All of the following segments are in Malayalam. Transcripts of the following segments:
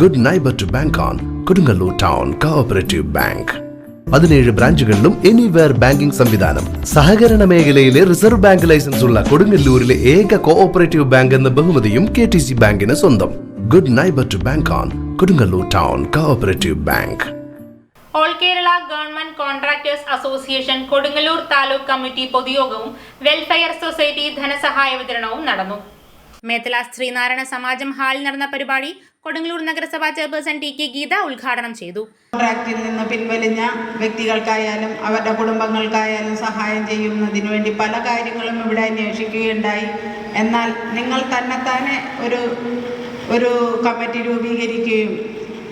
Good neighbour to bank on Kodungallur town cooperative bank പതിനേഴ് ബ്രാഞ്ചുകളിലും എനിവെയർ ബാങ്കിംഗ് സംവിധാനം. സഹകരണ മേഖലയിലെ റിസർവ് ബാങ്ക് ലൈസൻസ് ഉള്ള കൊടുങ്ങല്ലൂരിലെ ഏക കോഓപ്പറേറ്റീവ് ബാങ്ക് എന്ന ബഹുമതിയും കെ ടി സി ബാങ്കിന് സ്വന്തം. Good neighbour to bank on Kodungallur town cooperative bank all Kerala government contractors association Kodungallur taluk committee പൊതുയോഗവും welfare society ധനസഹായ വിതരണവും നടന്നു. മേത്തല ശ്രീനാരായണ സമാജം ഹാളിൽ നടന്ന പരിപാടി കൊടുങ്ങല്ലൂർ നഗരസഭാ ചെയർപേഴ്സൺ ടി കെ ഗീത ഉദ്ഘാടനം ചെയ്തു. കോൺട്രാക്റ്റിൽ നിന്ന് പിൻവലിഞ്ഞ വ്യക്തികൾക്കായാലും അവരുടെ കുടുംബങ്ങൾക്കായാലും സഹായം ചെയ്യുന്നതിന് വേണ്ടി പല കാര്യങ്ങളും ഇവിടെ അന്വേഷിക്കുകയുണ്ടായി. എന്നാൽ നിങ്ങൾ തന്നെത്താനെ ഒരു ഒരു കമ്മിറ്റി രൂപീകരിക്കുകയും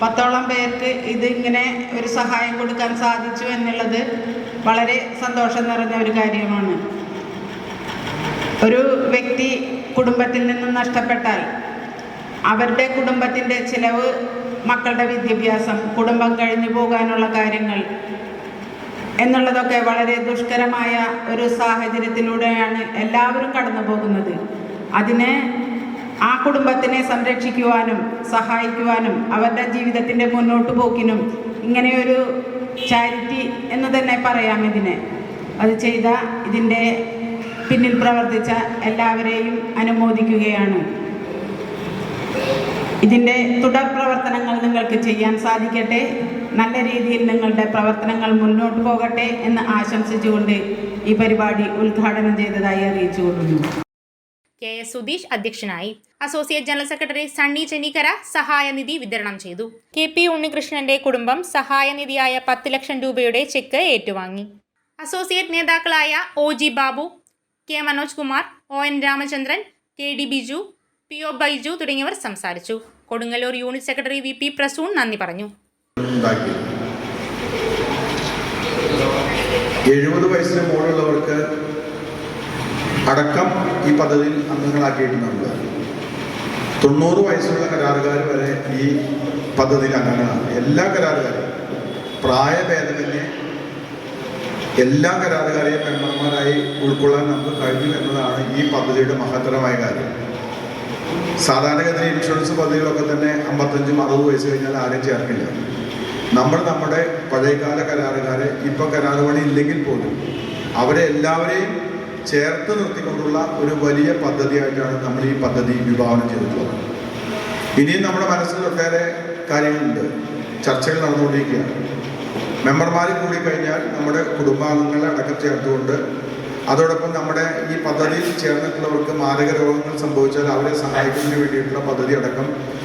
പത്തോളം പേർക്ക് ഇതിങ്ങനെ ഒരു സഹായം കൊടുക്കാൻ സാധിച്ചു എന്നുള്ളത് വളരെ സന്തോഷം നിറഞ്ഞ ഒരു കാര്യമാണ്. ഒരു വ്യക്തി കുടുംബത്തിൽ നിന്നും നഷ്ടപ്പെട്ടാൽ അവരുടെ കുടുംബത്തിന്റെ ചിലവ് മക്കളുടെ വിദ്യാഭ്യാസം കുടുംബം കഴിഞ്ഞു പോകാനുള്ള കാര്യങ്ങൾ എന്നുള്ളതൊക്കെ വളരെ ദുഷ്കരമായ ഒരു സാഹചര്യത്തിലൂടെയാണ് എല്ലാവരും കടന്നു പോകുന്നത്. അതിനെ ആ കുടുംബത്തിനെ സംരക്ഷിക്കുവാനും സഹായിക്കുവാനും അവരുടെ ജീവിതത്തിന്റെ മുന്നോട്ട് പോക്കിനും ഇങ്ങനെയൊരു ചാരിറ്റി എന്ന് തന്നെ പറയാം ഇതിനെ. അത് ചെയ്ത ഇതിന്റെ പിന്നിൽ പ്രവർത്തിച്ച എല്ലാവരെയും അനുമോദിക്കുകയാണ്. ഇതിന്റെ തുടർ പ്രവർത്തനങ്ങൾ നിങ്ങൾക്ക് ചെയ്യാൻ സാധിക്കട്ടെ. നല്ല രീതിയിൽ നിങ്ങളുടെ പ്രവർത്തനങ്ങൾ മുന്നോട്ട് പോകട്ടെ എന്ന് ആശംസിച്ചുകൊണ്ട് ഈ പരിപാടി ഉദ്ഘാടനം ചെയ്തതായി അറിയിച്ചു കൊള്ളുന്നു കെ എസ് സുധീഷ് അധ്യക്ഷനായി associate general secretary Sunny Chennikkara സഹായനിധി വിതരണം ചെയ്തു. കെ പി ഉണ്ണികൃഷ്ണന്റെ കുടുംബം സഹായനിധിയായ പത്ത് ലക്ഷം രൂപയുടെ ചെക്ക് ഏറ്റുവാങ്ങി. അസോസിയേറ്റ് നേതാക്കളായ O G Babu K Manoj Kumar O N Ramachandran K D Biju P O Baiju തുടങ്ങിയവർ സംസാരിച്ചു. Kodungallur unit secretary V P Prasoon നന്ദി പറഞ്ഞു. എഴുപത് വയസ്സിന് മുകളിലുള്ളവർക്ക് അടക്കം ഈ പദ്ധതിയിൽ അംഗങ്ങളാക്കിയിട്ടുണ്ട്. തൊണ്ണൂറ് വയസ്സുള്ള കരാറുകാർ വരെ ഈ പദ്ധതിയിൽ അംഗങ്ങളാണ്. എല്ലാ കരാറുകാരും പ്രായഭേദമന്യേ എല്ലാ കരാറുകാരെയും മെമ്പർമാരായി ഉൾക്കൊള്ളാൻ നമുക്ക് കഴിഞ്ഞു എന്നതാണ് ഈ പദ്ധതിയുടെ മഹത്തരമായ കാര്യം. സാധാരണഗതിയിൽ ഇൻഷുറൻസ് പദ്ധതികളൊക്കെ തന്നെ അമ്പത്തഞ്ചും അറുപത് വയസ്സ് കഴിഞ്ഞാൽ ആരും ചേർക്കില്ല. നമ്മൾ നമ്മുടെ പഴയകാല കരാറുകാരെ ഇപ്പം കരാറ് പണി ഇല്ലെങ്കിൽ പോലും അവരെ എല്ലാവരെയും ചേർത്ത് നിർത്തിക്കൊണ്ടുള്ള ഒരു വലിയ പദ്ധതിയായിട്ടാണ് നമ്മൾ ഈ പദ്ധതി വിഭാവനം ചെയ്തിട്ടുള്ളത്. ഇനിയും നമ്മുടെ മനസ്സിൽ ഒട്ടേറെ കാര്യങ്ങളുണ്ട്. ചർച്ചകൾ നടന്നുകൊണ്ടിരിക്കുകയാണ്. മെമ്പർമാർ കൂടി കഴിഞ്ഞാൽ നമ്മുടെ കുടുംബാംഗങ്ങളെ അടക്കം ചേർത്തുകൊണ്ട് അതോടൊപ്പം നമ്മുടെ ഈ പദ്ധതിയിൽ ചേർന്നിട്ടുള്ളവർക്ക് മാരക രോഗങ്ങൾ സംഭവിച്ചാൽ അവരെ സഹായിക്കുന്നതിന് വേണ്ടിയിട്ടുള്ള പദ്ധതി അടക്കം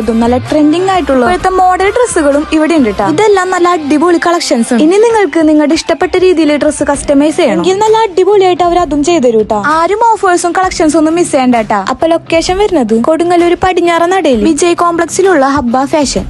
ആയിട്ടുള്ളതും നല്ല ട്രെൻഡിങ് ആയിട്ടുള്ള ഇപ്പോഴത്തെ മോഡൽ ഡ്രസ്സുകളും ഇവിടെ ഉണ്ട് കേട്ടോ ഇതെല്ലാം നല്ല അടിപൊളി കളക്ഷൻസ് ഇനി നിങ്ങൾക്ക് നിങ്ങളുടെ ഇഷ്ടപ്പെട്ട രീതിയിൽ ഡ്രസ്സ് കസ്റ്റമൈസ് ചെയ്യണം. ഇത് നല്ല അടിപൊളിയായിട്ട് അവർ അതും ചെയ്തു കേട്ടോ ആരും ഓഫേഴ്സും കളക്ഷൻസും ഒന്നും മിസ് ചെയ്യണ്ട കേട്ടാ അപ്പൊ ലൊക്കേഷൻ വരുന്നത് കൊടുങ്ങല്ലൂർ പടിഞ്ഞാറ നടയിൽ വിജയ് കോംപ്ലക്സിലുള്ള ഹബ്ബ ഫാഷൻ